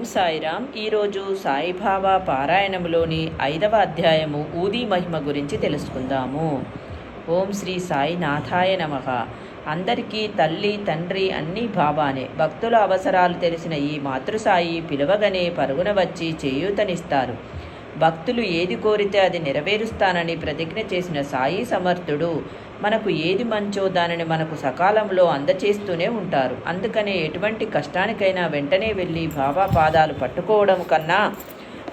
ఓం సాయిరామ్. ఈరోజు సాయిబాబా పారాయణంలోని ఐదవ అధ్యాయము ఊది మహిమ గురించి తెలుసుకుందాము. ఓం శ్రీ సాయినాథాయ నమ. అందరికీ తల్లి తండ్రి అన్నీ బాబానే. భక్తుల అవసరాలు తెలిసిన ఈ మాతృసాయి పిలవగనే పరుగున వచ్చి చేయూతనిస్తారు. భక్తులు ఏది కోరితే అది నెరవేరుస్తానని ప్రతిజ్ఞ చేసిన సాయి సమర్థుడు మనకు ఏది మంచో దానిని మనకు సకాలంలో అందచేస్తూనే ఉంటారు. అందుకనే ఎటువంటి కష్టానికైనా వెంటనే వెళ్ళి బాబా పాదాలు పట్టుకోవడం కన్నా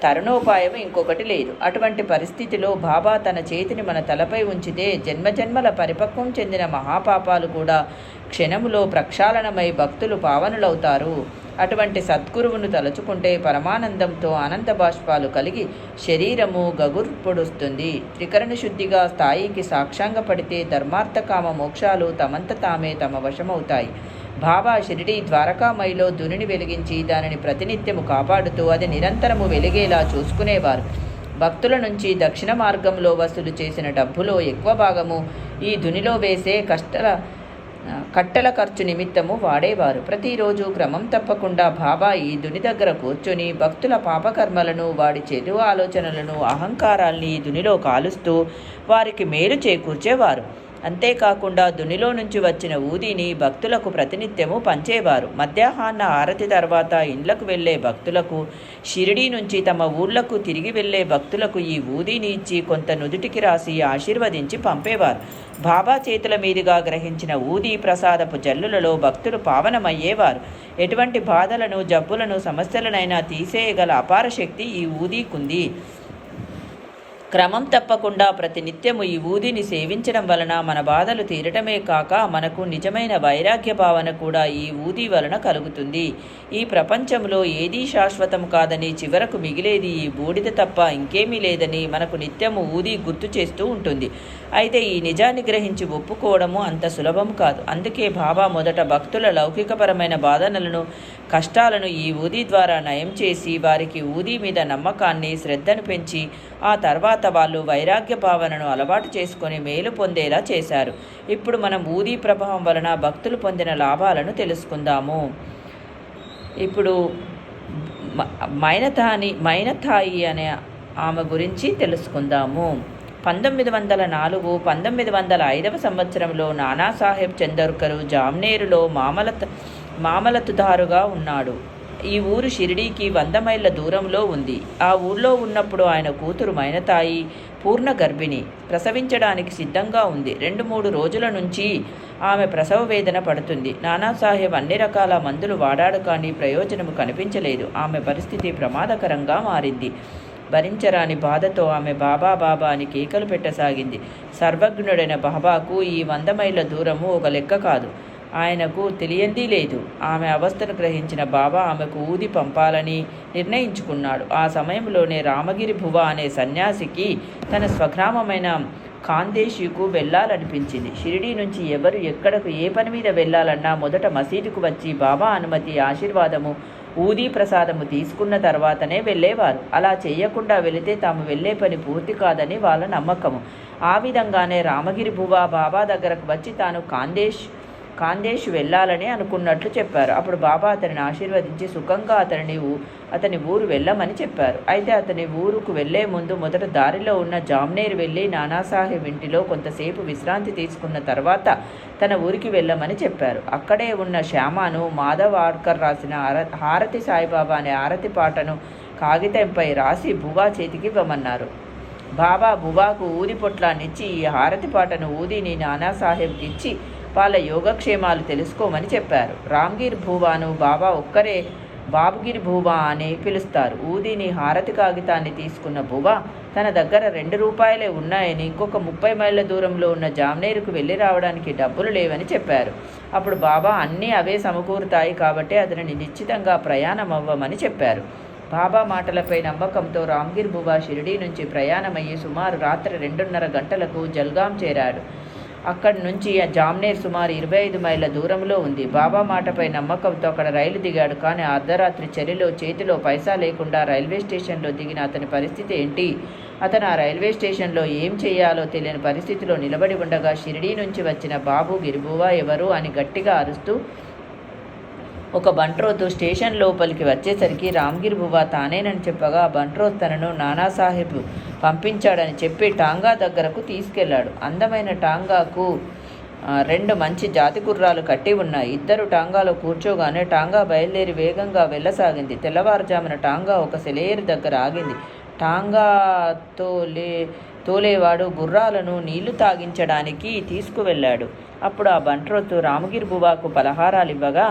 తరుణోపాయం ఇంకొకటి లేదు. అటువంటి పరిస్థితిలో బాబా తన చేతిని మన తలపై ఉంచితే జన్మజన్మల పరిపక్వం చెందిన మహాపాపాలు కూడా క్షణములో ప్రక్షాళనమై భక్తులు పావనులవుతారు. అటువంటి సద్గురువును తలుచుకుంటే పరమానందంతో ఆనంద బాష్పాలు కలిగి శరీరము గగుర్పొడుస్తుంది త్రికరణ శుద్ధిగా స్థాయికి సాక్షాంగపడితే ధర్మార్థకామ మోక్షాలు తమంత తామే తమ వశమవుతాయి. బాబా షిరిడి ద్వారకామయిలో దునిని వెలిగించి దానిని ప్రతినిత్యము కాపాడుతూ అది నిరంతరము వెలిగేలా చూసుకునేవారు. భక్తుల నుంచి దక్షిణ మార్గంలో వసూలు చేసిన డబ్బులో ఎక్కువ భాగము ఈ దునిలో వేసే కష్టల కట్టెల ఖర్చు నిమిత్తము వాడేవారు. ప్రతిరోజు క్రమం తప్పకుండా బాబాయి దుని దగ్గర కూర్చొని భక్తుల పాపకర్మలను వాడి చెడు ఆలోచనలను అహంకారాల్ని దునిలో కాలుస్తూ వారికి మేలు చేకూర్చేవారు. అంతేకాకుండా దునిలో నుంచి వచ్చిన ఊదిని భక్తులకు ప్రతినిత్యము పంచేవారు. మధ్యాహ్న ఆరతి తర్వాత ఇండ్లకు వెళ్ళే భక్తులకు షిరిడీ నుంచి తమ ఊర్లకు తిరిగి వెళ్ళే భక్తులకు ఈ ఊదిని ఇచ్చి కొంత నుదుటికి రాసి ఆశీర్వదించి పంపేవారు. బాబా చేతుల మీదుగా గ్రహించిన ఊది ప్రసాదపు జల్లులలో భక్తులు పావనమయ్యేవారు. ఎటువంటి బాధలను జబ్బులను సమస్యలనైనా తీసేయగల అపార శక్తి ఈ ఊదీకుంది. క్రమం తప్పకుండా ప్రతినిత్యము ఈ ఊదిని సేవించడం వలన మన బాధలు తీరటమే కాక మనకు నిజమైన వైరాగ్య భావన కూడా ఈ ఊది వలన కలుగుతుంది. ఈ ప్రపంచంలో ఏదీ శాశ్వతం కాదని చివరకు మిగిలేది ఈ బూడిద తప్ప ఇంకేమీ లేదని మనకు నిత్యము ఊది గుర్తు చేస్తూ ఉంటుంది. అయితే ఈ నిజాన్ని గ్రహించి ఒప్పుకోవడము అంత సులభం కాదు. అందుకే బాబా మొదట భక్తుల లౌకికపరమైన బాధనలను కష్టాలను ఈ ఊది ద్వారా నయం చేసి వారికి ఊది మీద నమ్మకాన్ని శ్రద్ధను పెంచి ఆ తర్వాత వాళ్ళు వైరాగ్య భావనను అలవాటు చేసుకొని మేలు పొందేలా చేశారు. ఇప్పుడు మనం ఊదీ ప్రభావం వలన భక్తులు పొందిన లాభాలను తెలుసుకుందాము. ఇప్పుడు మ- మైనతాని మైనతాయి అనే ఆమె గురించి తెలుసుకుందాము. పంతొమ్మిది వందల నాలుగు పంతొమ్మిది వందల ఐదవ సంవత్సరంలో నానాసాహెబ్ చందర్కరు జామ్నేరులో మామలత మామలతుదారుగా ఉన్నాడు. ఈ ఊరు షిరిడీకి వంద మైళ్ళ దూరంలో ఉంది. ఆ ఊర్లో ఉన్నప్పుడు ఆయన కూతురు మైనతాయి పూర్ణ గర్భిణి. ప్రసవించడానికి సిద్ధంగా ఉంది. రెండు మూడు రోజుల నుంచి ఆమె ప్రసవ వేదన పడుతుంది. నానాసాహెబ్ అన్ని రకాల మందులు వాడాడు కానీ ప్రయోజనము కనిపించలేదు. ఆమె పరిస్థితి ప్రమాదకరంగా మారింది. భరించరాని బాధతో ఆమె బాబా బాబా అని కేకలు పెట్టసాగింది. సర్వజ్ఞుడైన బాబాకు ఈ వంద మైళ్ళ దూరము ఒక లెక్క కాదు. ఆయనకు తెలియంది లేదు. ఆమె అవస్థను గ్రహించిన బాబా ఆమెకు ఊది పంపాలని నిర్ణయించుకున్నాడు. ఆ సమయంలోనే రామగిరి భువ అనే సన్యాసికి తన స్వగ్రామమైన ఖాందేశీకు వెళ్ళాలనిపించింది. షిరిడీ నుంచి ఎవరు ఎక్కడకు ఏ పని మీద వెళ్ళాలన్నా మొదట మసీదుకు వచ్చి బాబా అనుమతి ఆశీర్వాదము ఊదీ ప్రసాదము తీసుకున్న తర్వాతనే వెళ్ళేవారు. అలా చేయకుండా వెళితే తాము వెళ్ళే పని పూర్తి కాదని వాళ్ళ నమ్మకము. ఆ విధంగానే రామగిరి భువా బాబా దగ్గరకు వచ్చి తాను కాందేశ్ కాందేశ్ వెళ్ళాలని అనుకున్నట్లు చెప్పారు. అప్పుడు బాబా అతనిని ఆశీర్వదించి సుఖంగా అతనిని అతని ఊరు వెళ్ళమని చెప్పారు. అయితే అతని ఊరుకు వెళ్ళే ముందు మొదట దారిలో ఉన్న జామ్నేర్ వెళ్ళి నానాసాహెబ్ ఇంటిలో కొంతసేపు విశ్రాంతి తీసుకున్న తర్వాత తన ఊరికి వెళ్ళమని చెప్పారు. అక్కడే ఉన్న శ్యామాను మాధవ్ ఆడ్కర్ రాసిన హారతి సాయిబాబా అనే హారతి పాటను కాగితంపై రాసి భువా చేతికి ఇవ్వమన్నారు. బాబా బుబాకు ఊది పొట్లాన్నిచ్చి ఈ హారతి పాటను ఊదిని నానాసాహెబ్కి ఇచ్చి వాళ్ళ యోగక్షేమాలు తెలుసుకోమని చెప్పారు. రామ్గిర్ భూవాను బాబా ఒక్కరే బాబుగిరి భూవా అని పిలుస్తారు. ఊదిని హారతి కాగితాన్ని తీసుకున్న భూవా తన దగ్గర రెండు రూపాయలే ఉన్నాయని ఇంకొక ముప్పై మైళ్ళ దూరంలో ఉన్న జామ్నేరుకు వెళ్ళి రావడానికి డబ్బులు లేవని చెప్పారు. అప్పుడు బాబా అన్నీ అవే సమకూరుతాయి కాబట్టి అతనిని నిశ్చితంగా ప్రయాణం అవ్వమని చెప్పారు. బాబా మాటలపై నమ్మకంతో రామ్గిర్ బుబా షిరిడీ నుంచి ప్రయాణమయ్యి సుమారు రాత్రి రెండున్నర గంటలకు జల్గాం చేరాడు. అక్కడి నుంచి ఆ జామ్నేర్ సుమారు ఇరవై ఐదు మైళ్ళ దూరంలో ఉంది. బాబా మాటపై నమ్మకంతో అక్కడ రైలు దిగాడు. కానీ అర్ధరాత్రి చలిలో చేతిలో పైసా లేకుండా రైల్వే స్టేషన్లో దిగిన అతని పరిస్థితి ఏంటి? అతను ఆ రైల్వే స్టేషన్లో ఏం చేయాలో తెలియని పరిస్థితిలో నిలబడి ఉండగా షిరిడీ నుంచి వచ్చిన బాబు గిరిబువా ఎవరు అని గట్టిగా అరుస్తూ ఒక బంట్రోతు స్టేషన్ లోపలికి వచ్చేసరికి రామ్గిరి బువ్వ తానేనని చెప్పగా ఆ బంట్రోత్ తనను నానాసాహెబ్ పంపించాడని చెప్పి టాంగా దగ్గరకు తీసుకెళ్ళాడు అందమైన టాంగాకు రెండు మంచి జాతి గుర్రాలు కట్టి ఉన్నాయి. ఇద్దరు టాంగాలో కూర్చోగానే టాంగా బయలుదేరి వేగంగా వెళ్ళసాగింది. తెల్లవారుజామున టాంగా ఒక సెలేరు దగ్గర ఆగింది. టాంగా తోలే తోలేవాడు గుర్రాలను నీళ్ళు తాగించడానికి తీసుకువెళ్ళాడు. అప్పుడు ఆ బంట్రోతు రామగిరి బువాకు పలహారాలు ఇవ్వగా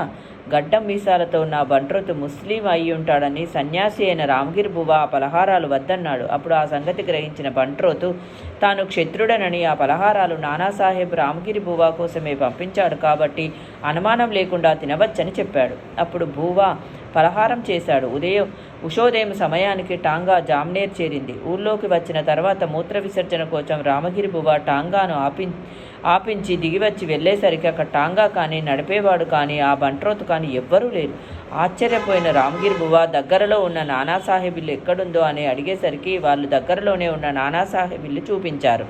గడ్డం మీసాలతో ఉన్న బంట్రోతు ముస్లిం అయి ఉంటాడని సన్యాసి అయిన రామగిరి బువ ఆ పలహారాలు వద్దన్నాడు. అప్పుడు ఆ సంగతి గ్రహించిన బంట్రోతు తాను క్షత్రుడనని ఆ పలహారాలు నానాసాహెబ్ రామగిరి బువా కోసమే పంపించాడు కాబట్టి అనుమానం లేకుండా తినవచ్చని చెప్పాడు. అప్పుడు బూవా పలహారం చేశాడు. ఉదయం ఉషోదయం సమయానికి టాంగా జామ్నేర్ చేరింది. ఊళ్ళోకి వచ్చిన తర్వాత మూత్ర విసర్జన కోసం రామగిరి బువ టాంగాను ఆపి ఆపించి దిగివచ్చి వెళ్ళేసరికి అక్కడ టాంగా కానీ నడిపేవాడు కానీ ఆ బంట్రోతు కానీ ఎవ్వరూ లేరు. ఆశ్చర్యపోయిన రామగిరి బువ దగ్గరలో ఉన్న నానాసాహెబ్ ఇల్లు ఎక్కడుందో అని అడిగేసరికి వాళ్ళు దగ్గరలోనే ఉన్న నానాసాహెబ్ ఇల్లు చూపించారు.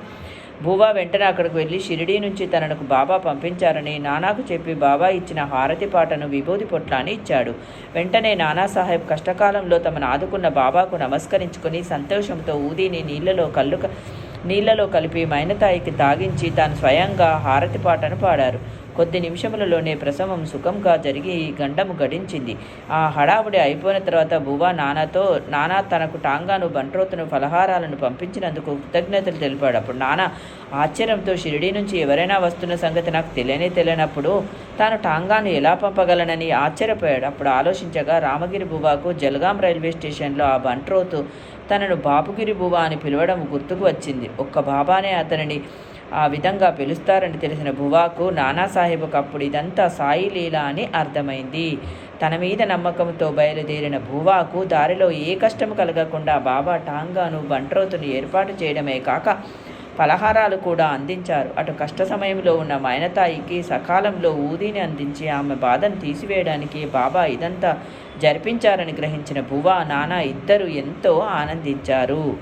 భూవా వెంటనే అక్కడికి వెళ్ళి షిరిడీ నుంచి తనకు బాబా పంపించారని నానాకు చెప్పి బాబా ఇచ్చిన హారతి పాటను విభూది పొట్లాని ఇచ్చాడు. వెంటనే నానాసాహెబ్ కష్టకాలంలో తమను ఆదుకున్న బాబాకు నమస్కరించుకుని సంతోషంతో ఊదిని నీళ్ళలో కళ్ళు నీళ్ళలో కలిపి మైనతాయికి తాగించి తాను స్వయంగా హారతి పాటను పాడారు. కొద్ది నిమిషములలోనే ప్రసవం సుఖంగా జరిగి గండము గడించింది. ఆ హడావుడి అయిపోయిన తర్వాత బువ్వ నాన్నతో నానా తనకు టాంగాను బంట్రోతును ఫలహారాలను పంపించినందుకు కృతజ్ఞతలు తెలిపాడు. అప్పుడు నానా ఆశ్చర్యంతో షిరిడీ నుంచి ఎవరైనా వస్తున్న సంగతి నాకు తెలియనే తెలియనప్పుడు తాను టాంగాను ఎలా పంపగలనని ఆశ్చర్యపోయాడు. అప్పుడు ఆలోచించగా రామగిరి బువ్వాకు జల్గాం రైల్వే స్టేషన్లో ఆ బంట్రోతు తనను బాపుగిరి బువ్వ అని పిలవడం గుర్తుకు వచ్చింది. ఒక్క బాబానే అతనిని ఆ విధంగా పిలుస్తారని తెలిసిన భువాకు నానాసాహెబ్కు అప్పుడు ఇదంతా సాయి లీల అని అర్థమైంది. తన మీద నమ్మకంతో బయలుదేరిన భువాకు దారిలో ఏ కష్టం కలగకుండా బాబా టాంగాను బంట్రోతును ఏర్పాటు చేయడమే కాక పలహారాలు కూడా అందించారు. అటు కష్ట సమయంలో ఉన్న మైనతాయికి సకాలంలో ఊదిని అందించి ఆమె బాధను తీసివేయడానికి బాబా ఇదంతా జరిపించారని గ్రహించిన భువా నానా ఇద్దరు ఎంతో ఆనందించారు.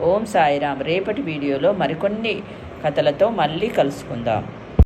ఓం సాయిరామ్. రేపటి వీడియోలో మరికొన్ని కథలతో మళ్ళీ కలుసుకుందాం.